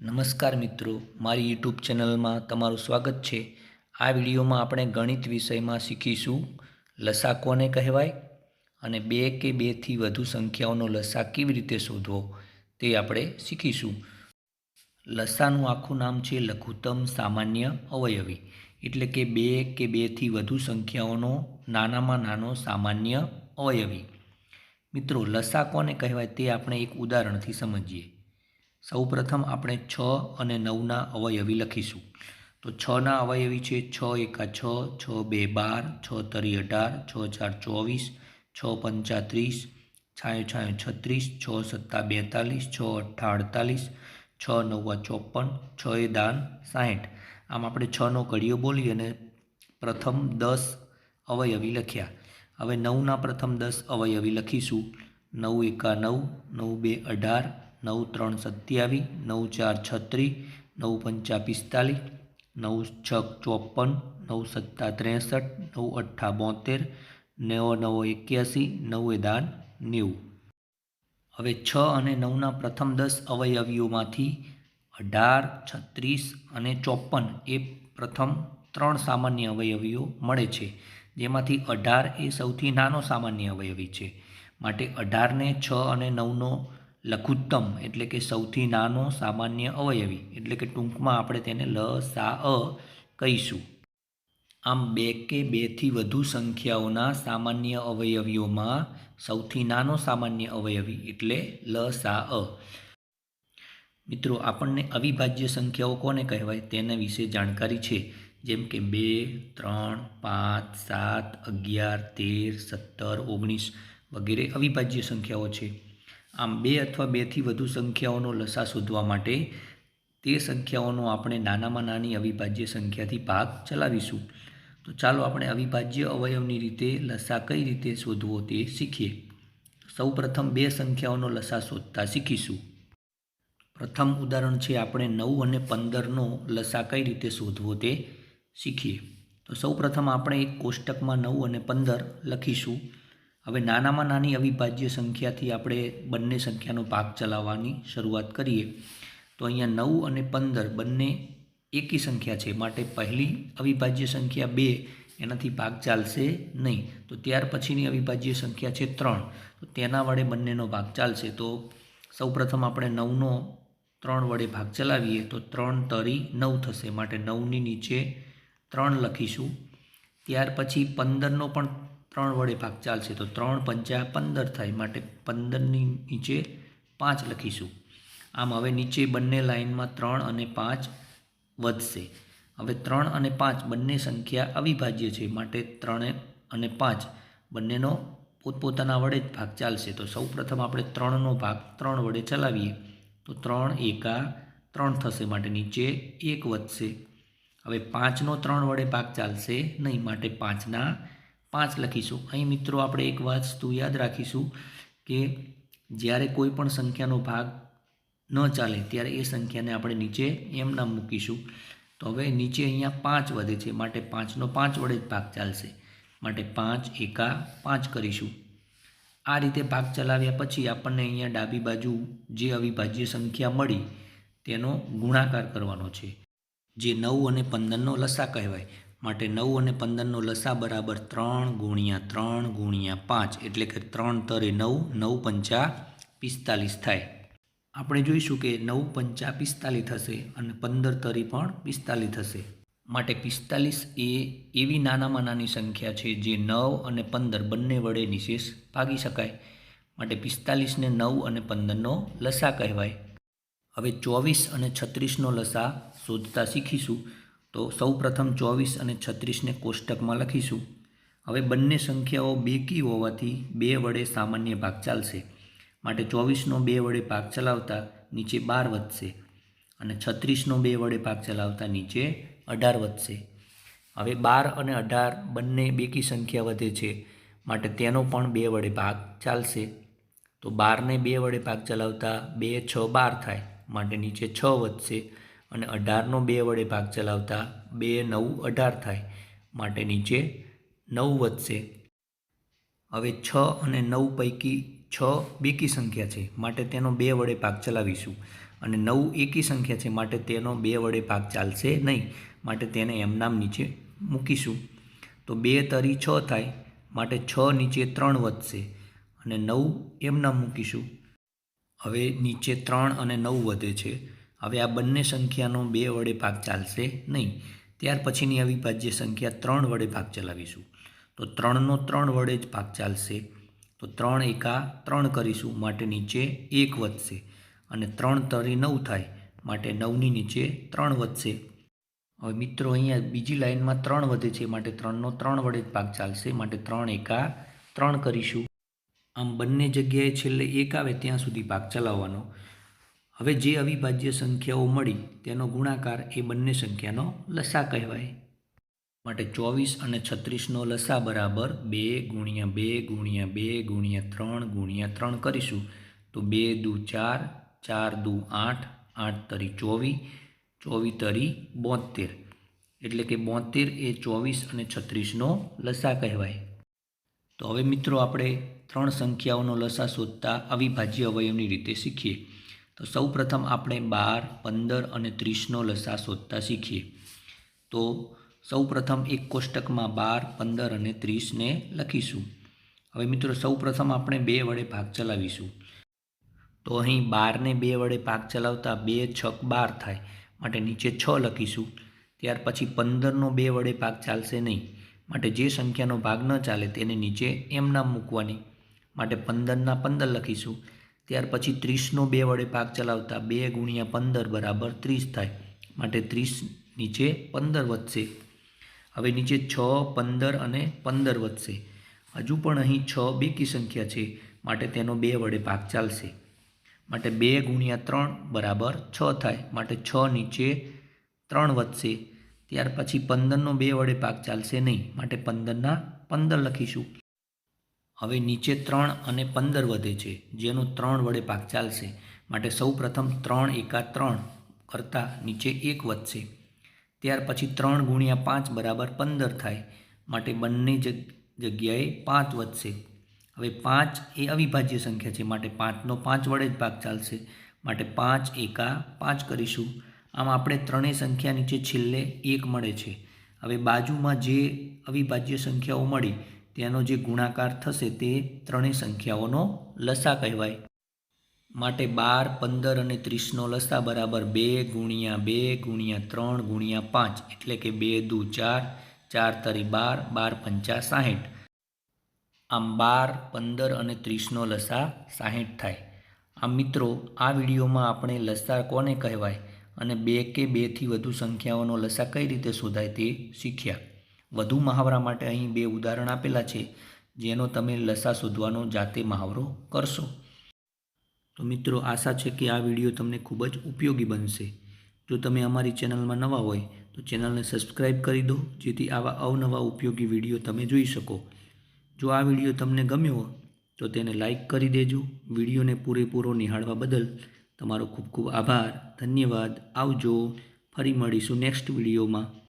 નમસ્કાર મિત્રો, મારી યુટ્યુબ ચેનલમાં તમારું સ્વાગત છે. આ વિડીયોમાં આપણે ગણિત વિષયમાં શીખીશું લસા કોને કહેવાય અને બે કે બેથી વધુ સંખ્યાઓનો લસા કેવી રીતે શોધવો તે આપણે શીખીશું. લસાનું આખું નામ છે લઘુત્તમ સામાન્ય અવયવી, એટલે કે બે કે બેથી વધુ સંખ્યાઓનો નાનામાં નાનો સામાન્ય અવયવી. મિત્રો લસા કોને કહેવાય તે આપણે એક ઉદાહરણથી સમજીએ. સૌપ્રથમ આપણે છ અને નવના અવયવી લખીશું. તો છના અવયવી છે, છ એકા છ છ બે બાર, છ તરી અઢાર, છ ચાર ચોવીસ, છ પંચા ત્રીસ, છાયો છાંયો છત્રીસ, છ સત્તા બેતાલીસ, છ અઠ્ઠા અડતાલીસ છ નવ્વા ચોપન, છ એ દાન સાહીઠ. આમ આપણે છનો કડીઓ બોલી અને પ્રથમ દસ અવયવી લખ્યા. હવે નવના પ્રથમ દસ અવયવી લખીશું. નવ એકા નવ નવ બે અઢાર નવ ત્રણ સત્યાવીસ નવ ચાર છત્રીસ નવ પંચા પિસ્તાલીસ, નવ છ ચોપન, નવ સત્તા ત્રેસઠ, નવ અઠ્ઠા બોતેર, નેવો નવો એક્યાસી, નવે દાન, નેવું. હવે છ અને નવના પ્રથમ દસ અવયવીઓમાંથી અઢાર, છત્રીસ અને ચોપન એ પ્રથમ ત્રણ સામાન્ય અવયવીઓ મળે છે. જેમાંથી અઢાર એ સૌથી નાનો સામાન્ય અવયવી છે. માટે અઢારને છ અને નવનો લઘુત્તમ એટલે કે સૌથી નાનો સામાન્ય અવયવી એટલે કે ટૂંકમાં આપણે તેને લ, સા, અ કહીશું. આમ બે કે બેથી વધુ સંખ્યાઓના સામાન્ય અવયવીઓમાં સૌથી નાનો સામાન્ય અવયવી એટલે લ, સા, અ. મિત્રો, આપણને અવિભાજ્ય સંખ્યાઓ કોને કહેવાય? તેના વિશે જાણકારી છે. જેમ કે બે, ત્રણ, પાંચ, સાત, અગિયાર, તેર, સત્તર, ઓગણીસ વગેરે અવિભાજ્ય સંખ્યાઓ છે. આમ બે અથવા બેથી વધુ સંખ્યાઓનો લસા શોધવા માટે તે સંખ્યાઓનો આપણે નાનામાં નાની અવિભાજ્ય સંખ્યાથી ભાગ ચલાવીશું. તો ચાલો આપણે અવિભાજ્ય અવયવની રીતે લસા કઈ રીતે શોધવો તે શીખીએ. સૌપ્રથમ બે સંખ્યાઓનો લસા શોધતા શીખીશું. પ્રથમ ઉદાહરણ છે આપણે નવ અને પંદરનો લસા કઈ રીતે શોધવો તે શીખીએ. તો સૌપ્રથમ આપણે એક કોષ્ટકમાં નવ અને પંદર લખીશું. હવે નાનામાં નાની અવિભાજ્ય સંખ્યાથી આપણે બંને સંખ્યાનો ભાગ ચલાવવાની શરૂઆત કરીએ. તો અહીંયા નવ અને પંદર બંને એકી સંખ્યા છે. માટે પહેલી અવિભાજ્ય સંખ્યા બે, એનાથી ભાગ ચાલશે નહીં. તો ત્યાર પછીની અવિભાજ્ય સંખ્યા છે ત્રણ. તો તેના વડે બંનેનો ભાગ ચાલશે. તો સૌપ્રથમ આપણે નવનો ત્રણ વડે ભાગ ચલાવીએ. તો ત્રણ તરી નવ થશે. માટે નવની નીચે ત્રણ લખીશું. ત્યાર પછી પંદરનો પણ ત્રણ વડે ભાગ ચાલશે તો ત્રણ પંચા પંદર થાય. માટે પંદરની નીચે પાંચ લખીશું. આમ હવે નીચે બંને લાઇનમાં ત્રણ અને પાંચ વધશે. હવે ત્રણ અને પાંચ બંને સંખ્યા અવિભાજ્ય છે. માટે ત્રણે અને પાંચ બંનેનો પોતપોતાના વડે જ ભાગ ચાલશે. તો સૌ પ્રથમ આપણે ત્રણનો ભાગ ત્રણ વડે ચલાવીએ. તો ત્રણ એકા ત્રણ થશે. માટે નીચે એક વધશે. હવે પાંચનો ત્રણ વડે ભાગ ચાલશે નહીં. માટે પાંચના પાંચ લખીશું. અહીં મિત્રો આપણે એક વસ્તુ યાદ રાખીશું કે જ્યારે કોઈ પણ સંખ્યાનો ભાગ ન ચાલે ત્યારે એ સંખ્યાને આપણે નીચે એમ નામ મૂકીશું. તો હવે નીચે અહીંયા પાંચ વધે છે, માટે પાંચનો પાંચ વડે જ ભાગ ચાલશે. માટે પાંચ એકા પાંચ કરીશું. આ રીતે ભાગ ચલાવ્યા પછી આપણને અહીંયા ડાબી બાજુ જે અવિભાજ્ય સંખ્યા મળી તેનો ગુણાકાર કરવાનો છે. જે નવ અને પંદરનો લસા કહેવાય. માટે નવ અને પંદરનો લસા બરાબર ત્રણ ગુણ્યા ત્રણ ગુણ્યા પાંચ, એટલે કે ત્રણ તરે નવ નવ પંચા પિસ્તાલીસ થાય. આપણે જોઈશું કે નવ પંચા પિસ્તાલીસ થશે અને પંદર તરી પણ પિસ્તાલીસ થશે. માટે પિસ્તાલીસ એ એવી નાનામાં નાની સંખ્યા છે જે નવ અને પંદર બંને વડે નિશેષ ભાગી શકાય. માટે પિસ્તાલીસને નવ અને પંદરનો લસા કહેવાય. હવે ચોવીસ અને છત્રીસનો લસા શોધતા શીખીશું. તો સૌ પ્રથમ ચોવીસ અને છત્રીસને કોષ્ટકમાં લખીશું. હવે બંને સંખ્યાઓ બેકી હોવાથી બે વડે સામાન્ય ભાગ ચાલશે. માટે ચોવીસનો બે વડે ભાગ ચલાવતા નીચે બાર વધશે અને છત્રીસનો બે વડે ભાગ ચલાવતા નીચે અઢાર વધશે. હવે બાર અને અઢાર બંને બેકી સંખ્યા વધે છે, માટે તેનો પણ બે વડે ભાગ ચાલશે. તો બારને બે વડે ભાગ ચલાવતા બે, છ, બાર થાય, માટે નીચે છ વધશે. અને અઢારનો બે વડે ભાગ ચલાવતા બે નવ અઢાર થાય. માટે નીચે નવ વધશે. હવે છ અને નવ પૈકી છ બેકી સંખ્યા છે. માટે તેનો બે વડે ભાગ ચલાવીશું. અને નવ એકી સંખ્યા છે. માટે તેનો બે વડે ભાગ ચાલશે નહીં. માટે તેને એમનામ નીચે મૂકીશું. તો બે તરી છ થાય. માટે છ નીચે ત્રણ વધશે. અને નવ એમનામ મૂકીશું. હવે નીચે ત્રણ અને નવ વધે છે. હવે આ બંને સંખ્યાનો બે વડે ભાગ ચાલશે નહીં. ત્યાર પછીની અવિભાજ્ય સંખ્યા ત્રણ વડે ભાગ ચલાવીશું. તો ત્રણનો ત્રણ વડે જ ભાગ ચાલશે. તો ત્રણ એકા ત્રણ કરીશું, માટે નીચે એક વધશે. અને ત્રણ તરી નવ થાય, માટે નવની નીચે ત્રણ વધશે. હવે મિત્રો, અહીંયા બીજી લાઇનમાં ત્રણ વધે છે, માટે ત્રણનો ત્રણ વડે જ ભાગ ચાલશે, માટે ત્રણ એકા ત્રણ કરીશું. આમ બંને જગ્યાએ છેલ્લે એક આવે ત્યાં સુધી ભાગ ચલાવવાનો. હવે જે અવિભાજ્ય સંખ્યાઓ મળી તેનો ગુણાકાર એ બંને સંખ્યાનો લસા કહેવાય. માટે ચોવીસ અને છત્રીસનો લસા બરાબર બે ગુણ્યા બે ગુણ્યા બે ગુણ્યા ત્રણ ગુણ્યા ત્રણ કરીશું. તો બે દુ ચાર ચાર દુ આઠ આઠ તરી ચોવીસ ચોવીસ તરી બોતેર એટલે કે બોતેર એ ચોવીસ અને છત્રીસનો લસા કહેવાય. તો હવે મિત્રો આપણે ત્રણ સંખ્યાઓનો લસા શોધતા અવિભાજ્ય અવયવની રીતે શીખીએ. તો સૌ પ્રથમ આપણે બાર, પંદર અને ત્રીસનો લસા શોધતા શીખીએ. તો સૌ પ્રથમ એક કોષ્ટકમાં બાર, પંદર અને ત્રીસને લખીશું. હવે મિત્રો સૌ પ્રથમ આપણે બે વડે ભાગ ચલાવીશું. તો અહીં બારને બે વડે ભાગ ચલાવતા બે છક બાર થાય, માટે નીચે છ લખીશું. ત્યાર પછી પંદરનો બે વડે ભાગ ચાલશે નહીં, માટે જે સંખ્યાનો ભાગ ન ચાલે તેને નીચે એમ નામ મૂકવાની, માટે પંદરના પંદર લખીશું. ત્યાર પછી ત્રીસનો બે વડે ભાગ ચલાવતા બે ગુણ્યા પંદર બરાબર ત્રીસ થાય. માટે ત્રીસ નીચે પંદર વધશે. હવે નીચે છ, પંદર અને પંદર વધશે. હજુ પણ અહીં છ બેકી સંખ્યા છે. માટે તેનો બે વડે ભાગ ચાલશે. માટે બે ગુણ્યા ત્રણ બરાબર છ થાય. માટે છ નીચે ત્રણ વધશે. ત્યાર પછી પંદરનો બે વડે ભાગ ચાલશે નહીં. માટે પંદરના પંદર લખીશું. હવે નીચે ત્રણ અને પંદર વધે છે, જેનો ત્રણ વડે ભાગ ચાલશે. માટે સૌ પ્રથમ ત્રણ એકા ત્રણ કરતાં નીચે એક વધશે. ત્યાર પછી ત્રણ ગુણ્યા પાંચ બરાબર પંદર થાય. માટે બંને જગ્યાએ પાંચ વધશે. હવે પાંચ એ અવિભાજ્ય સંખ્યા છે, માટે પાંચનો પાંચ વડે જ ભાગ ચાલશે. માટે પાંચ એકા પાંચ કરીશું. આમ આપણે ત્રણેય સંખ્યા નીચે છેલ્લે એક મળે છે. હવે બાજુમાં જે અવિભાજ્ય સંખ્યાઓ મળી તેનો જે ગુણાકાર થશે તે ત્રણેય સંખ્યાઓનો લસા કહેવાય. માટે બાર, પંદર અને ત્રીસનો લસા બરાબર બે ગુણ્યા બે ગુણ્યા ત્રણ ગુણ્યા પાંચ, એટલે કે બે દુ ચાર ચાર તરી બાર બાર પંચા સાહીઠ. આમ બાર, પંદર અને ત્રીસનો લસા સાહીઠ થાય. આમ મિત્રો, આ વિડીયોમાં આપણે લસા કોને કહેવાય અને બે કે બેથી વધુ સંખ્યાઓનો લસા કઈ રીતે શોધાય તે શીખ્યા. વધુ મહાવરા માટે અહીં બે ઉદાહરણ આપેલા છે, જેનો તમે લસા શોધવાનો જાતે મહાવરો કરશો. તો મિત્રો, આશા છે કે આ વીડિયો તમને ખૂબ જ ઉપયોગી બનશે. જો તમે અમારી ચેનલમાં નવા હોય, તો ચેનલને સબસ્ક્રાઈબ કરી દો, જેથી આવા અવનવા ઉપયોગી વીડિયો તમે જોઈ શકો. જો આ વીડિયો તમને ગમ્યો તો તેને લાઈક કરી દેજો. વિડીયોને પૂરેપૂરો નિહાળવા બદલ તમારો ખૂબ ખૂબ આભાર. ધન્યવાદ. આવજો. ફરી મળીશું નેક્સ્ટ વિડીયોમાં.